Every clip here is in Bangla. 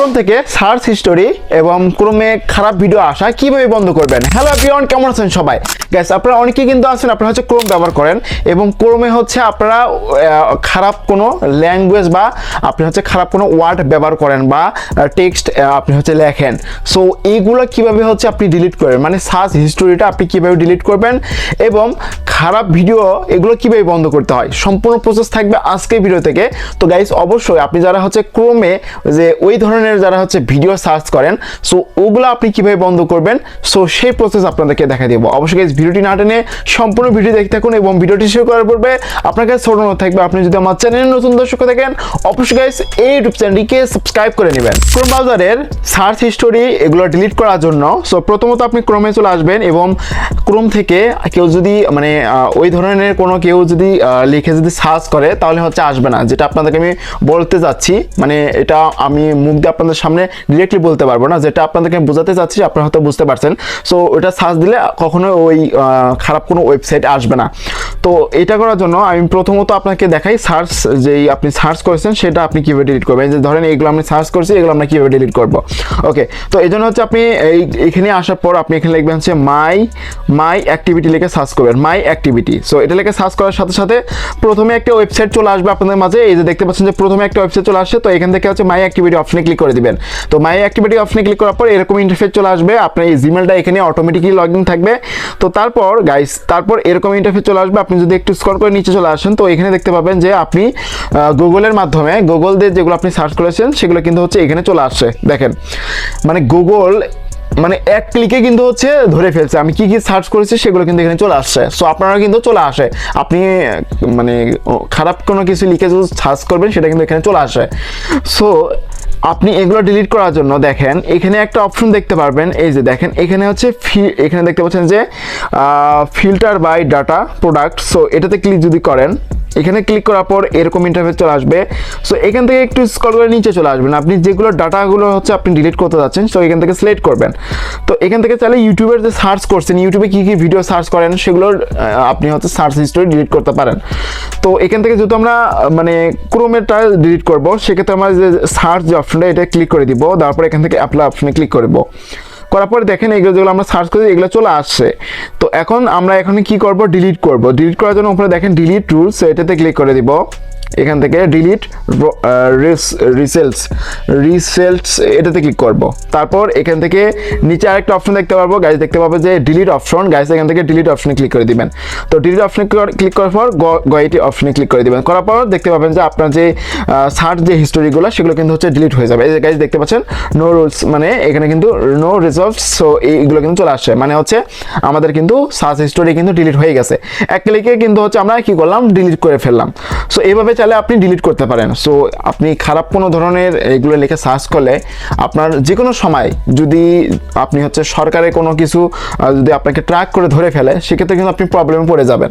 ক্রোম থেকে সার্চ হিস্টোরি এবং ক্রোমে খারাপ ভিডিও আসা কীভাবে বন্ধ করবেন? হ্যালো এভরিওয়ান কেমন আছেন সবাই? গ্যাস আপনারা অনেকেই কিন্তু আছেন, আপনারা হচ্ছে ক্রোম ব্যবহার করেন এবং ক্রোমে হচ্ছে আপনারা খারাপ কোনো ল্যাঙ্গুয়েজ বা আপনি হচ্ছে খারাপ কোনো ওয়ার্ড ব্যবহার করেন বা টেক্সট আপনি হচ্ছে লেখেন। সো এইগুলো কীভাবে হচ্ছে আপনি ডিলিট করবেন মানে সার্চ হিস্টোরিটা আপনি কীভাবে ডিলিট করবেন এবং খারাপ ভিডিও এগুলো কীভাবে বন্ধ করতে হয়? সম্পূর্ণ প্রসেস থাকবে আজকে ভিডিও থেকে। তো গাইস অবশ্যই আপনি যারা হচ্ছে ক্রোমে যে ওই ধরনের যারা হচ্ছে ভিডিও সার্চ করেন, সো ওগুলো আপনি কীভাবে বন্ধ করবেন, সো সেই প্রসেস আপনাদেরকে দেখা দেবো। অবশ্যই ভিডিওটি না টেনে সম্পূর্ণ ভিডিও দেখতে থাকুন এবং ভিডিওটি শুরু করার পূর্বে আপনার কাছে থাকবে, আপনি যদি আমার চ্যানেলে নতুন দর্শক থাকেন, অবশ্যই গাইস এই ইউটিউব চ্যানেলটিকে সাবস্ক্রাইব করে নেবেন। ক্রোম ব্রাউজারের সার্চ হিস্টোরি এগুলো ডিলিট করার জন্য সো প্রথমত আপনি ক্রোমে চলে আসবেন এবং ক্রোম থেকে কেউ যদি মানে ওই ধরনের কোনো কেউ যদি লিখে যদি সার্চ করে, তাহলে হচ্ছে আসবে না। যেটা আপনাদেরকে আমি বলতে যাচ্ছি মানে এটা আমি মুখ দিয়ে আপনাদের সামনে ডিরেক্টলি বলতে পারব না। যেটা আপনাদেরকে বোঝাতে চাচ্ছি, আপনারা হয়তো বুঝতে পারছেন। সো ওটা সার্চ দিলে কখনো ওই খারাপ কোনো ওয়েবসাইট আসবে না। তো এটা করার জন্য আমি প্রথমত আপনাকে দেখাই সার্চ যেই আপনি সার্চ করেছেন, সেটা আপনি কীভাবে ডিলিট করবেন। যে ধরেন এগুলো আমি সার্চ করছি, এগুলো আমরা কীভাবে ডিলিট করব? ওকে তো এই জন্য হচ্ছে আপনি এই, এখানে আসার পর আপনি এখানে লিখবেন হচ্ছে মাই মাই অ্যাক্টিভিটি লিখে সার্চ করবেন। মাই অ্যাক্টিভিটি সো এটা লিখে সার্চ করার সাথে সাথে প্রথমে একটা ওয়েবসাইট চলে আসবে আপনাদের মাঝে। এই যে দেখতে পাচ্ছেন যে প্রথমে একটা ওয়েবসাইট চলে আসছে, তো এখান থেকে হচ্ছে মাই অ্যাক্টিভিটি অপশনে ক্লিক করে দিবেন। তো মাই অ্যাক্টিভিটি অপশনে ক্লিক করার পর এরকম ইন্টারফেস চলে আসবে। আপনার এই জিমেলটা এখানে অটোমেটিকলি লগ ইন থাকবে। তো তারপর গাইস তারপর এরকম ইন্টারফেস চলে আসবে। আপনি যদি একটু স্কর করে নিচে চলে আসেন, তো এখানে দেখতে পাবেন যে আপনি গুগলের মাধ্যমে গুগল দিয়ে যেগুলো আপনি সার্চ করেছেন, সেগুলো কিন্তু হচ্ছে এখানে চলে আসছে। দেখেন মানে গুগল মানে এক ক্লিকে কিন্তু হচ্ছে ধরে ফেলছে। আমি কি কি সার্চ করেছি, সেগুলো কিন্তু এখানে চলে আসছে। সো আপনারা কিন্তু চলে আসে। আপনি মানে খারাপ কোনো কিছু লিখে যদি সার্চ করবেন, সেটা কিন্তু এখানে চলে আসে। সো আপনি এগুলো ডিলিট করার জন্য দেখেন, এখানে একটা অপশন দেখতে পারবেন, এই যে দেখেন, এখানে হচ্ছে ফি- এখানে দেখতে পাচ্ছেন যে filter by data product so এটাতে ক্লিক যদি করেন, এখানে ক্লিক করার পর এরকম ইন্টারফেস চলে আসবে। সো এখান থেকে একটু স্কল করে নিচে চলে আসবেন। আপনি যেগুলো ডাটাগুলো হচ্ছে আপনি ডিলিট করতে যাচ্ছেন সো এখান থেকে সিলেক্ট করবেন। তো এখান থেকে চাইলে ইউটিউবের যে সার্চ করছেন ইউটিউবে কী কী ভিডিও সার্চ করেন, সেগুলোর আপনি হচ্ছে সার্চ হিস্টোরি ডিলিট করতে পারেন। তো এখান থেকে যেহেতু আমরা মানে ক্রোমেটা ডিলিট করব, সেক্ষেত্রে আমরা যে সার্চ যে অপশনটা এটা ক্লিক করে দিব, তারপর এখান থেকে অ্যাপ্লাই অপশনে ক্লিক করব। করার পরে দেখেন এইগুলো যেগুলো আমরা সার্চ করি, এগুলো চলে আসছে। তো এখন আমরা এখানে কি করব? ডিলিট করব। ডিলিট করার জন্য উপরে দেখেন ডিলিট রুলস এটাতে ক্লিক করে দিব। এখান থেকে ডিলিট রিসেলস রিসেলস এটাতে ক্লিক করব। তারপর এখান থেকে নিচে আরেকটা অপশন দেখতে পারব গাইজ দেখতে পাবো যে ডিলিট অপশন গাইজ এখান থেকে ডিলিট অপশনে ক্লিক করে দিবেন। তো ডিলিট অপশনে ক্লিক করার পর গয়েটি অপশনে ক্লিক করে দিবেন। করার পর দেখতে পাবেন যে আপনার যে সার্চ যে হিস্টোরিগুলো সেগুলো কিন্তু হচ্ছে ডিলিট হয়ে যাবে। এই যে গাইজ দেখতে পাচ্ছেন? নো রুলস মানে এখানে কিন্তু নো রিজলভ সো এইগুলো কিন্তু চলে আসছে। মানে হচ্ছে আমাদের কিন্তু সার্চ হিস্টোরি কিন্তু ডিলিট হয়ে গেছে। এক ক্লিকে কিন্তু হচ্ছে আমরা কি করলাম? ডিলিট করে ফেললাম। সো এইভাবে চাইলে আপনি ডিলিট করতে পারেন। সো আপনি খারাপ কোনো ধরনের এগুলো লিখে সার্চ করলে আপনার যে কোনো সময় যদি আপনি হচ্ছে সরকারের কোনো কিছু যদি আপনাকে ট্র্যাক করে ধরে ফেলে, সেক্ষেত্রে কিন্তু আপনি প্রবলেমে পড়ে যাবেন।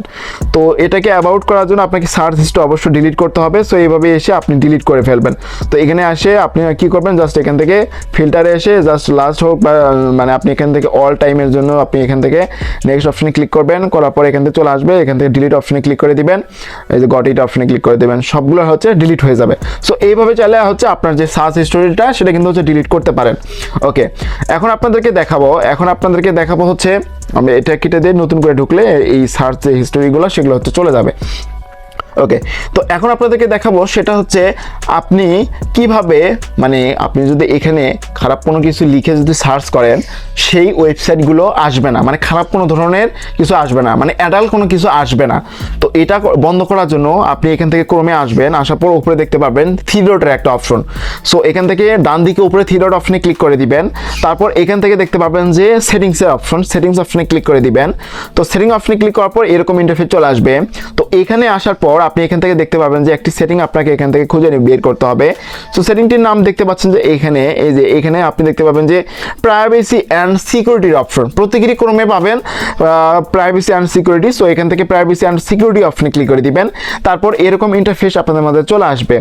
তো এটাকে অ্যাবাউট করার জন্য আপনাকে সার্চ হিস্ট্রি অবশ্যই ডিলিট করতে হবে। সো এইভাবে এসে আপনি ডিলিট করে ফেলবেন। তো এখানে আসে আপনি কি করবেন? জাস্ট এখান থেকে ফিল্টারে এসে জাস্ট লাস্ট হোক বা মানে আপনি এখান থেকে অল টাইমের জন্য আপনি এখান থেকে নেক্সট অপশনে ক্লিক করবেন। করার পর এখান থেকে চলে আসবে। এখান থেকে ডিলিট অপশনে ক্লিক করে দিবেন। এই যে গট ইট অপশনে ক্লিক করে দিবেন। সবগুলো হচ্ছে ডিলিট হয়ে যাবে। সো এইভাবে চাইলে হচ্ছে আপনার যে সার্চ হিস্টোরিটা সেটা কিন্তু হচ্ছে ডিলিট করতে পারেন। ওকে এখন আপনাদেরকে দেখাবো, এখন আপনাদেরকে দেখাবো হচ্ছে আমি এটা কেটে দিয়ে নতুন করে ঢুকলে এই সার্চ যে হিস্টোরিগুলো সেগুলো হচ্ছে চলে যাবে। ওকে তো এখন আপনাদেরকে দেখাবো সেটা হচ্ছে আপনি কীভাবে মানে আপনি যদি এখানে খারাপ কোনো কিছু লিখে যদি সার্চ করেন, সেই ওয়েবসাইটগুলো আসবে না। মানে খারাপ কোনো ধরনের কিছু আসবে না। মানে অ্যাডাল্ট কোনো কিছু আসবে না। তো এটা বন্ধ করার জন্য আপনি এখান থেকে ক্রমে আসবেন, আসার পর উপরে দেখতে পাবেন থ্রি ডটের একটা অপশন সো এখান থেকে ডান দিকে উপরে থ্রি ডট অপশনে ক্লিক করে দিবেন। তারপর এখান থেকে দেখতে পাবেন যে সেটিংসের অপশন সেটিংস অপশনে ক্লিক করে দিবেন। তো সেটিং অপশনে ক্লিক করার পর এরকম ইন্টারফেস চলে আসবে। তো এখানে আসার পর আপনি এখান থেকে দেখতে পাবেন যে একটি সেটিং আপনাকে এখান থেকে খুঁজে বের করতে হবে। সো সেটিংটির নাম দেখতে পাচ্ছেন যে এখানে, এই যে এখানে আপনি দেখতে পাবেন যে প্রাইভেসি অ্যান্ড সিকিউরিটির অপশন প্রতিটি ক্রমে পাবেন প্রাইভেসি অ্যান্ড সিকিউরিটি সো এখান থেকে প্রাইভেসি অ্যান্ড সিকিউরিটি অপশনে ক্লিক করে দিবেন। তারপর এরকম ইন্টারফেস আপনাদের মধ্যে চলে আসবে।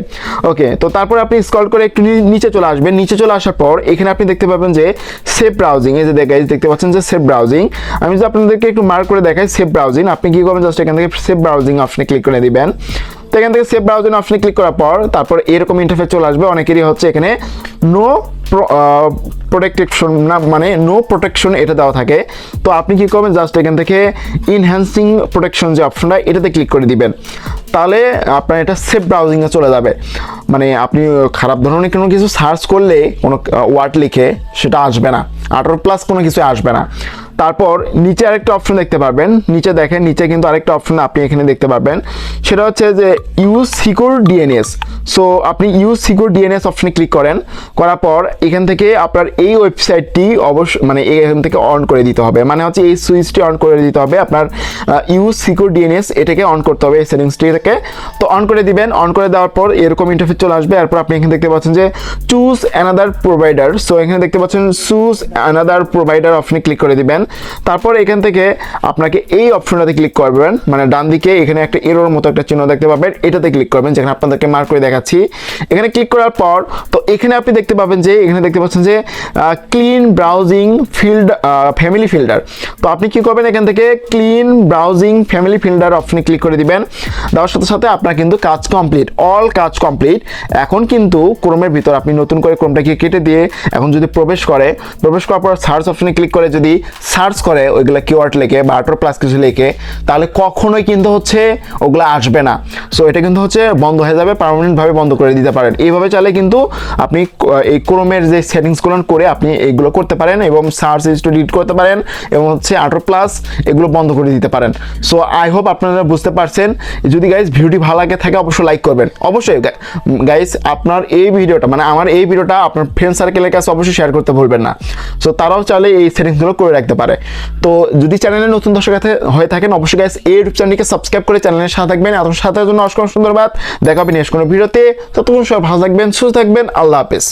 ওকে তো তারপর আপনি স্ক্রল করে একটু নিচে চলে আসবেন। নিচে চলে আসার পর এখানে আপনি দেখতে পাবেন যে সেভ ব্রাউজিং এই যে গাইজ দেখতে পাচ্ছেন যে সেভ ব্রাউজিং আমি যদি আপনাদেরকে একটু মার্ক করে দেখাই সেভ ব্রাউজিং আপনি কি করবেন জাস্ট এখান থেকে সেভ ব্রাউজিং অপশনে ক্লিক করে দিবেন। তো এখান থেকে সেভ ব্রাউজিং অপশনে ক্লিক করার পর তারপর এরকম ইন্টারফেস চলে আসবে। অনেকেরই হচ্ছে এখানে নো প্রোটেকশন না মানে নো প্রোটেকশন এটা দেওয়া থাকে। তো আপনি কি করবেন? জাস্ট এখান থেকে ইনহ্যান্সিং প্রোটেকশন যে অপশনটা এটাতে ক্লিক করে দিবেন। তাহলে আপনার এটা সেফ ব্রাউজিংয়ে চলে যাবে। মানে আপনি খারাপ ধরনের কোনো কিছু সার্চ করলে কোনো ওয়ার্ড লিখে সেটা আসবে না। আঠারো প্লাস কোনো কিছু আসবে না। তারপর নিচে আরেকটা অপশন দেখতে পারবেন। নিচে দেখেন, নিচে কিন্তু আরেকটা অপশন আপনি এখানে দেখতে পারবেন। সেটা হচ্ছে যে ইউজ সিকিউর ডিএনএস সো আপনি ইউজ সিকিউর ডিএনএস অপশনে ক্লিক করেন। করার পর এখান থেকে আপনার এই ওয়েবসাইটটি অবশ্য মানে এখান থেকে অন করে দিতে হবে। মানে হচ্ছে এই সুইচটি অন করে দিতে হবে। আপনার ইউজ সিকিউর ডিএনএস এটাকে অন করতে হবে, এই সেটিংসটি থেকে তো অন করে দিবেন। অন করে দেওয়ার পর এরকম ইন্টারফেস চলে আসবে। এরপর আপনি এখানে দেখতে পাচ্ছেন যে চুজ অ্যানাদার প্রোভাইডার সো এখানে দেখতে পাচ্ছেন চুজ অ্যানাদার প্রোভাইডার অপশনে ক্লিক করে দিবেন। তারপর এখান থেকে আপনাকে এই অপশনটাতে ক্লিক করবেন। মানে ডান দিকে এখানে একটা এরোর মতো একটা চিহ্ন দেখতে পাবেন, এটাতে ক্লিক করবেন, যেখানে আপনাদেরকে মার্ক করে দেখাচ্ছি। এখানে ক্লিক করার পর, তো এখানে আপনি দেখতে পাবেন যে, এখানে দেখতে পাচ্ছেন যে clean browsing field family filter তো আপনি কি করবেন এখান থেকে ক্লিন ব্রাউজিং ফ্যামিলি ফিল্ডার অপশনে ক্লিক করে দিবেন। দেওয়ার সাথে সাথে আপনার কিন্তু কাজ কমপ্লিট অল কাজ কমপ্লিট এখন কিন্তু ক্রোমের ভিতর আপনি নতুন করে ক্রোমটাকে কেটে দিয়ে এখন যদি প্রবেশ করে, প্রবেশ করার পর সার্চ অপশনে ক্লিক করে যদি সার্চ করে ওইগুলো কিওয়ার্ড লেখে বা আঠারো প্লাস কিছু লেখে, তাহলে কখনোই কিন্তু হচ্ছে ওগুলো আসবে না। সো এটা কিন্তু হচ্ছে বন্ধ হয়ে যাবে পারমানেন্টভাবে বন্ধ করে দিতে পারেন। এইভাবে চাইলে কিন্তু আপনি এই ক্রোমের যে সেটিংসগুলো করে আপনি এইগুলো করতে পারেন এবং সার্চ হিস্ট্রি ডিলিট করতে পারেন এবং হচ্ছে আঠারো প্লাস এগুলো বন্ধ করে দিতে পারেন। সো আই হোপ আপনারা বুঝতে পারছেন। যদি গাইজ ভিডিওটি ভালো লাগে থাকে, অবশ্যই লাইক করবেন। অবশ্যই গাইজ আপনার এই ভিডিওটা মানে আমার এই ভিডিওটা আপনার ফ্রেন্ড সার্কেলের কাছে অবশ্যই শেয়ার করতে ভুলবেন না। সো তারাও চাইলে এই সেটিংসগুলো করে রাখতে পারে। তো যদি চ্যানেলে নতুন দর্শক হয়ে থাকেন, অবশ্যই গাইস এই ইউটিউব চ্যানেলকে সাবস্ক্রাইব করে চ্যানেলের সাথে থাকবেন। এত সাথে জন্য অসংখ্য সুন্দরবাদ দেখাবেন নেক্সট কোনো ভিডিওতে ততক্ষণ সবাই ভালো থাকবেন, সুস্থ থাকবেন। আল্লাহ হাফেজ।